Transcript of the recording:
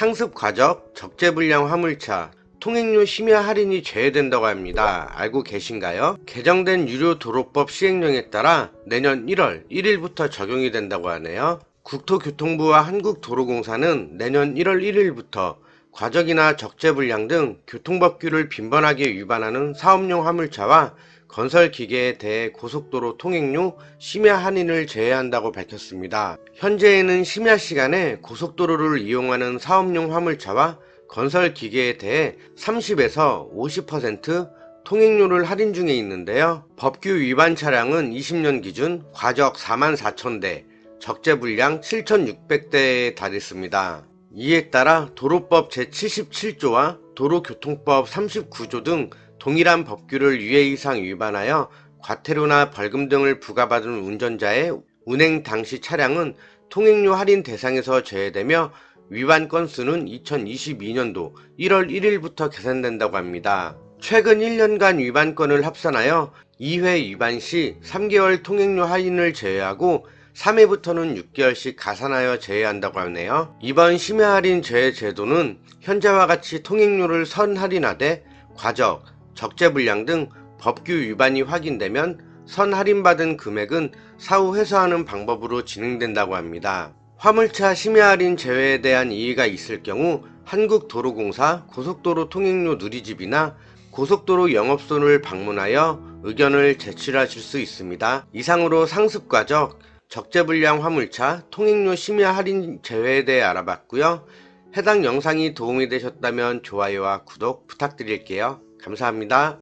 상습 과적, 적재 불량 화물차, 통행료 심야 할인이 제외된다고 합니다. 알고 계신가요? 개정된 유료 도로법 시행령에 따라 내년 1월 1일부터 적용이 된다고 하네요. 국토교통부와 한국도로공사는 내년 1월 1일부터 과적이나 적재 불량 등 교통법규를 빈번하게 위반하는 사업용 화물차와 건설 기계에 대해 고속도로 통행료 심야 할인을 제외한다고 밝혔습니다. 현재에는 심야 시간에 고속도로를 이용하는 사업용 화물차와 건설 기계에 대해 30에서 50% 통행료를 할인 중에 있는데요. 법규 위반 차량은 20년 기준 과적 4만 4천 대, 적재 불량 7,600대에 달했습니다. 이에 따라 도로법 제77조와 도로교통법 39조 등 동일한 법규를 유예 이상 위반하여 과태료나 벌금 등을 부과받은 운전자의 운행 당시 차량은 통행료 할인 대상에서 제외되며 위반 건수는 2022년도 1월 1일부터 계산된다고 합니다. 최근 1년간 위반 건을 합산하여 2회 위반 시 3개월 통행료 할인을 제외하고 3회부터는 6개월씩 가산하여 제외한다고 하네요. 이번 심야 할인 제외 제도는 현재와 같이 통행료를 선 할인하되 과적, 적재 불량 등 법규 위반이 확인되면 선 할인받은 금액은 사후 회수하는 방법으로 진행된다고 합니다. 화물차 심야 할인 제외에 대한 이의가 있을 경우 한국도로공사 고속도로 통행료 누리집이나 고속도로 영업소를 방문하여 의견을 제출하실 수 있습니다. 이상으로 상습과적, 적재불량 화물차, 통행료 심야 할인 제외에 대해 알아봤고요. 해당 영상이 도움이 되셨다면 좋아요와 구독 부탁드릴게요. 감사합니다.